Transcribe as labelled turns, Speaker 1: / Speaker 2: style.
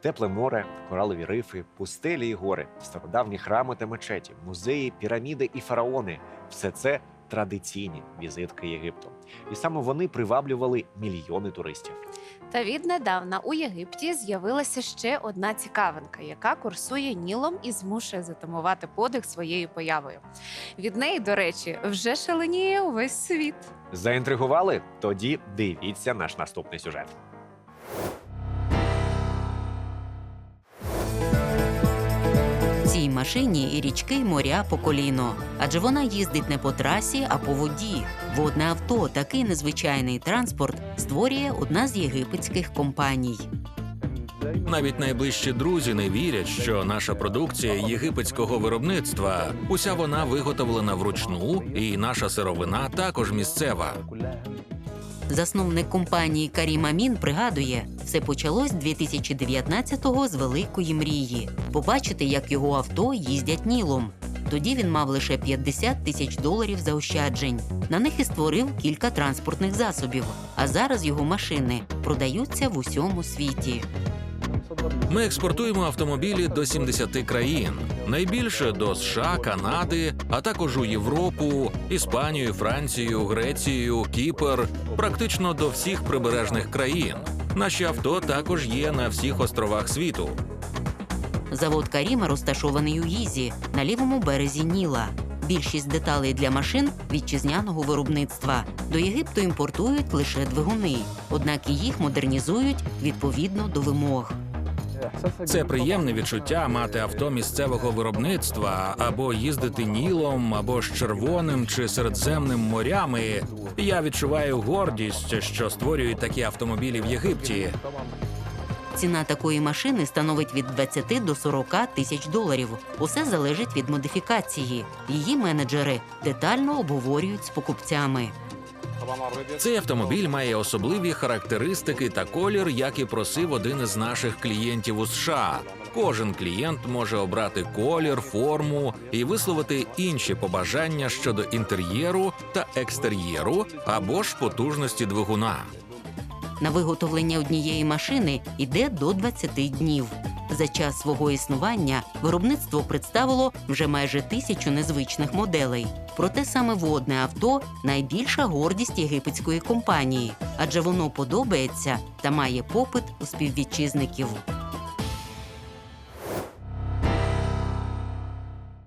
Speaker 1: Тепле море, коралові рифи, пустелі і гори, стародавні храми та мечеті, музеї, піраміди і фараони все це традиційні візитки Єгипту. І саме вони приваблювали мільйони туристів.
Speaker 2: Та віднедавна у Єгипті з'явилася ще одна цікавинка, яка курсує Нілом і змушує затамувати подих своєю появою. Від неї, до речі, вже шаленіє увесь світ.
Speaker 1: Заінтригували? Тоді дивіться наш наступний сюжет.
Speaker 3: Цій машині і річки, й моря по коліно, адже вона їздить не по трасі, а по воді. Водне авто, такий незвичайний транспорт, створює одна з єгипетських компаній.
Speaker 4: Навіть найближчі друзі не вірять, що наша продукція єгипетського виробництва. Уся вона виготовлена вручну, і наша сировина також місцева.
Speaker 3: Засновник компанії Карім Амін пригадує, все почалось 2019-го з великої мрії побачити, як його авто їздять нілом. Тоді він мав лише 50 тисяч доларів заощаджень. На них і створив кілька транспортних засобів. А зараз його машини продаються в усьому світі.
Speaker 4: Ми експортуємо автомобілі до 70 країн, найбільше до США, Канади, а також у Європу, Іспанію, Францію, Грецію, Кіпр, практично до всіх прибережних країн. Наші авто також є на всіх островах світу.
Speaker 3: Завод Каріма розташований у Гізі на лівому березі Ніла. Більшість деталей для машин вітчизняного виробництва. До Єгипту імпортують лише двигуни, однак їх модернізують відповідно до вимог.
Speaker 4: Це приємне відчуття мати авто місцевого виробництва або їздити нілом, або з червоним чи середземним морями. Я відчуваю гордість, що створюють такі автомобілі в Єгипті.
Speaker 3: Ціна такої машини становить від 20 до 40 тисяч доларів. Усе залежить від модифікації. Її менеджери детально обговорюють з покупцями.
Speaker 4: Цей автомобіль має особливі характеристики та колір, як і просив один із наших клієнтів у США. Кожен клієнт може обрати колір, форму і висловити інші побажання щодо інтер'єру та екстер'єру або ж потужності двигуна.
Speaker 3: На виготовлення однієї машини йде до 20 днів. За час свого існування виробництво представило вже майже тисячу незвичних моделей. Проте саме водне авто найбільша гордість єгипетської компанії, адже воно подобається та має попит у співвітчизників.